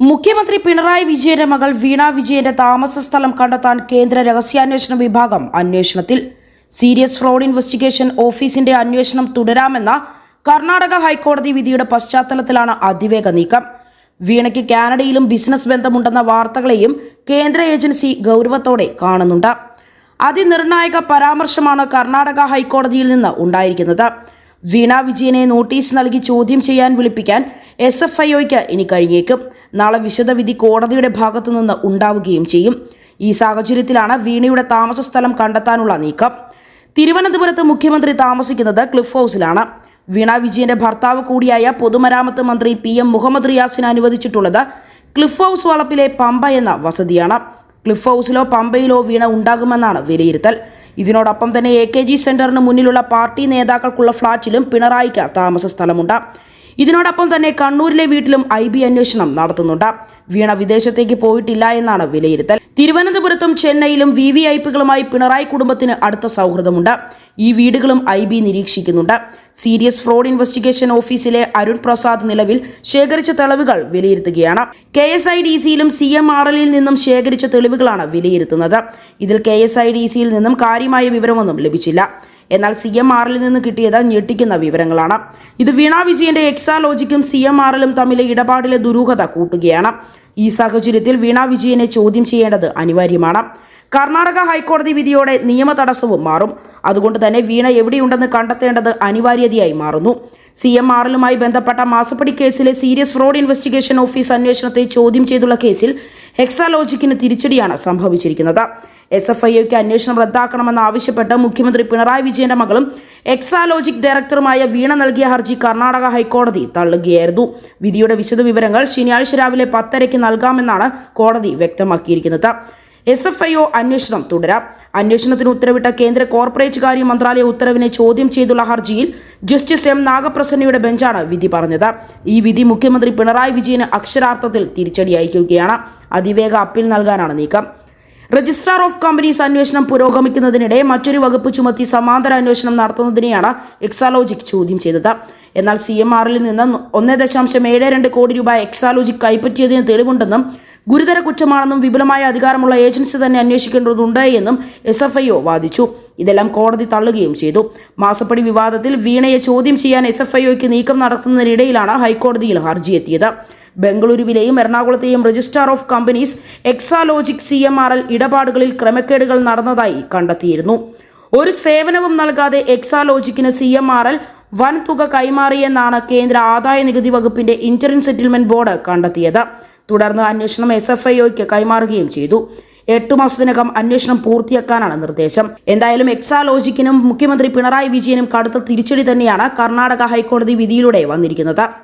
മുഖ്യമന്ത്രി പിണറായി വിജയന്റെ മകൾ വീണ വിജയന്റെ താമസ സ്ഥലം കണ്ടെത്താൻ കേന്ദ്ര രഹസ്യാന്വേഷണ വിഭാഗം അന്വേഷണത്തിൽ. സീരിയസ് ഫ്രോഡ് ഇൻവെസ്റ്റിഗേഷൻ ഓഫീസിന്റെ അന്വേഷണം തുടരാമെന്ന കർണാടക ഹൈക്കോടതി വിധിയുടെ പശ്ചാത്തലത്തിലാണ് അതിവേഗ നീക്കം. വീണയ്ക്ക് കാനഡയിലും ബിസിനസ് ബന്ധമുണ്ടെന്ന വാർത്തകളെയും കേന്ദ്ര ഏജൻസി ഗൗരവത്തോടെ കാണുന്നുണ്ട്. അതിനിർണായക പരാമർശമാണ് കർണാടക ഹൈക്കോടതിയിൽ നിന്ന് ഉണ്ടായിരിക്കുന്നത്. വീണ വിജയനെ നോട്ടീസ് നൽകി ചോദ്യം ചെയ്യാൻ വിളിപ്പിക്കാൻ എസ് എഫ് ഐ ഒയ്ക്ക് ഇനി കഴിഞ്ഞേക്കും. നാളെ വിശദവിധി കോടതിയുടെ ഭാഗത്തു നിന്ന് ഉണ്ടാവുകയും ചെയ്യും. ഈ സാഹചര്യത്തിലാണ് വീണയുടെ താമസ സ്ഥലം കണ്ടെത്താനുള്ള നീക്കം. തിരുവനന്തപുരത്ത് മുഖ്യമന്ത്രി താമസിക്കുന്നത് ക്ലിഫ് ഹൗസിലാണ്. വീണ വിജയന്റെ ഭർത്താവ് കൂടിയായ പൊതുമരാമത്ത് മന്ത്രി പി എം മുഹമ്മദ് റിയാസിന് അനുവദിച്ചിട്ടുള്ളത് ക്ലിഫ് ഹൗസ് വളപ്പിലെ പമ്പ എന്ന വസതിയാണ്. ക്ലിഫ് ഹൗസിലോ പമ്പയിലോ വീണ ഉണ്ടാകുമെന്നാണ് വിലയിരുത്തൽ. ഇതിനോടൊപ്പം തന്നെ എ കെ ജി സെന്ററിന് മുന്നിലുള്ള പാർട്ടി നേതാക്കൾക്കുള്ള ഫ്ളാറ്റിലും പിണറായിക്ക് താമസ സ്ഥലമുണ്ട്. ഇതിനോടൊപ്പം തന്നെ കണ്ണൂരിലെ വീട്ടിലും ഐ ബി അന്വേഷണം നടത്തുന്നുണ്ട്. വീണ വിദേശത്തേക്ക് പോയിട്ടില്ല എന്നാണ് വിലയിരുത്തൽ. തിരുവനന്തപുരത്തും ചെന്നൈയിലും വി വി ഐ പികളുമായി പിണറായി കുടുംബത്തിന് അടുത്ത സൗഹൃദമുണ്ട്. ഈ വീടുകളും ഐ ബി നിരീക്ഷിക്കുന്നുണ്ട്. സീരിയസ് ഫ്രോഡ് ഇൻവെസ്റ്റിഗേഷൻ ഓഫീസിലെ അരുൺ പ്രസാദ് നിലവിൽ ശേഖരിച്ച തെളിവുകൾ വിലയിരുത്തുകയാണ്. കെ എസ് ഐ ഡി സിയിലും സി എം ആർ എല്ലിൽ നിന്നും ശേഖരിച്ച തെളിവുകളാണ് വിലയിരുത്തുന്നത്. ഇതിൽ കെ എസ് ഐ ഡി സിയിൽ നിന്നും കാര്യമായ വിവരമൊന്നും ലഭിച്ചില്ല. എന്നാൽ സി എം ആറിൽ നിന്ന് കിട്ടിയത് ഞെട്ടിക്കുന്ന വിവരങ്ങളാണ്. ഇത് വീണ വിജയന്റെ എക്സാലോജിക്കും സി എം ആറിലും തമ്മിലെ ഇടപാടിലെ ദുരൂഹത കൂട്ടുകയാണ്. ഈ സാഹചര്യത്തിൽ വീണ വിജയനെ ചോദ്യം ചെയ്യേണ്ടത് അനിവാര്യമാണ്. കർണാടക ഹൈക്കോടതി വിധിയോടെ നിയമ തടസ്സവും മാറും. അതുകൊണ്ട് തന്നെ വീണ എവിടെയുണ്ടെന്ന് കണ്ടെത്തേണ്ടത് അനിവാര്യതയായി മാറുന്നു. സി എം ആറിലുമായി ബന്ധപ്പെട്ട മാസപ്പടി കേസിലെ സീരിയസ് ഫ്രോഡ് ഇൻവെസ്റ്റിഗേഷൻ ഓഫീസ് അന്വേഷണത്തെ ചോദ്യം ചെയ്തുള്ള കേസിൽ ഹെക്സാലോജിക്കിന് തിരിച്ചടിയാണ് സംഭവിച്ചിരിക്കുന്നത്. എസ് എഫ് ഐക്ക് അന്വേഷണം റദ്ദാക്കണമെന്ന് ആവശ്യപ്പെട്ട് മുഖ്യമന്ത്രി പിണറായി വിജയന്റെ മകളും എക്സാലോജിക് ഡയറക്ടറുമായ വീണ നൽകിയ ഹർജി കർണാടക ഹൈക്കോടതി തള്ളുകയായിരുന്നു. വിധിയുടെ വിശദവിവരങ്ങൾ ശനിയാഴ്ച രാവിലെ പത്തരയ്ക്ക് നൽകാമെന്നാണ് കോടതി വ്യക്തമാക്കിയിരിക്കുന്നത്. എസ് എഫ് ഐ ഒ അന്വേഷണം തുടരാം. അന്വേഷണത്തിന് ഉത്തരവിട്ട കേന്ദ്ര കോർപ്പറേറ്റ് കാര്യ മന്ത്രാലയ ഉത്തരവിനെ ചോദ്യം ചെയ്തുള്ള ഹർജിയിൽ ജസ്റ്റിസ് എം നാഗപ്രസന്നയുടെ ബെഞ്ചാണ് വിധി പറഞ്ഞത്. ഈ വിധി മുഖ്യമന്ത്രി പിണറായി വിജയന് അക്ഷരാർത്ഥത്തിൽ തിരിച്ചടി അയക്കുകയാണ്. അതിവേഗ അപ്പീൽ നൽകാനാണ് നീക്കം. രജിസ്ട്രാർ ഓഫ് കമ്പനീസ് അന്വേഷണം പുരോഗമിക്കുന്നതിനിടെ മറ്റൊരു വകുപ്പ് ചുമത്തി സമാന്തര അന്വേഷണം നടത്തുന്നതിനെയാണ് എക്സാലോജിക് ചോദ്യം ചെയ്തത്. എന്നാൽ സി എം ആറിൽ നിന്ന് ഒന്ന് ദശാംശം ഏഴ് രണ്ട് കോടി രൂപ എക്സാലോജിക് കൈപ്പറ്റിയതിന് തെളിവുണ്ടെന്നും ഗുരുതര കുറ്റമാണെന്നും വിപുലമായ അധികാരമുള്ള ഏജൻസി തന്നെ അന്വേഷിക്കേണ്ടതുണ്ട് എന്നും എസ് എഫ് ഐ ഒ വാദിച്ചു. ഇതെല്ലാം കോടതി തള്ളുകയും ചെയ്തു. മാസപ്പടി വിവാദത്തിൽ വീണയെ ചോദ്യം ചെയ്യാൻ എസ് എഫ് ഐ ഒയ്ക്ക് നീക്കം നടത്തുന്നതിനിടയിലാണ് ഹൈക്കോടതിയിൽ ഹർജി എത്തിയത്. ബംഗളൂരുവിലെയും എറണാകുളത്തെയും registrar of companies Exalogic C M R L ഇടപാടുകളിൽ ക്രമക്കേടുകൾ നടന്നതായി കണ്ടെത്തിയിരുന്നു. ഒരു സേവനവും നൽകാതെ എക്സാലോജിക്കിന് സി എം ആർ എൽ വൻ തുക കൈമാറിയെന്നാണ് കേന്ദ്ര ആദായ നികുതി വകുപ്പിന്റെ ഇന്റർ സെറ്റിൽമെന്റ് ബോർഡ് കണ്ടെത്തിയത്. തുടർന്ന് അന്വേഷണം എസ് എഫ് ഐ കൈമാറുകയും ചെയ്തു. എട്ടു മാസത്തിനകം അന്വേഷണം പൂർത്തിയാക്കാനാണ് നിർദ്ദേശം. എന്തായാലും എക്സാലോജിക്കിനും മുഖ്യമന്ത്രി പിണറായി വിജയനും കടുത്ത തിരിച്ചടി തന്നെയാണ് കർണാടക ഹൈക്കോടതി വിധിയിലൂടെ വന്നിരിക്കുന്നത്.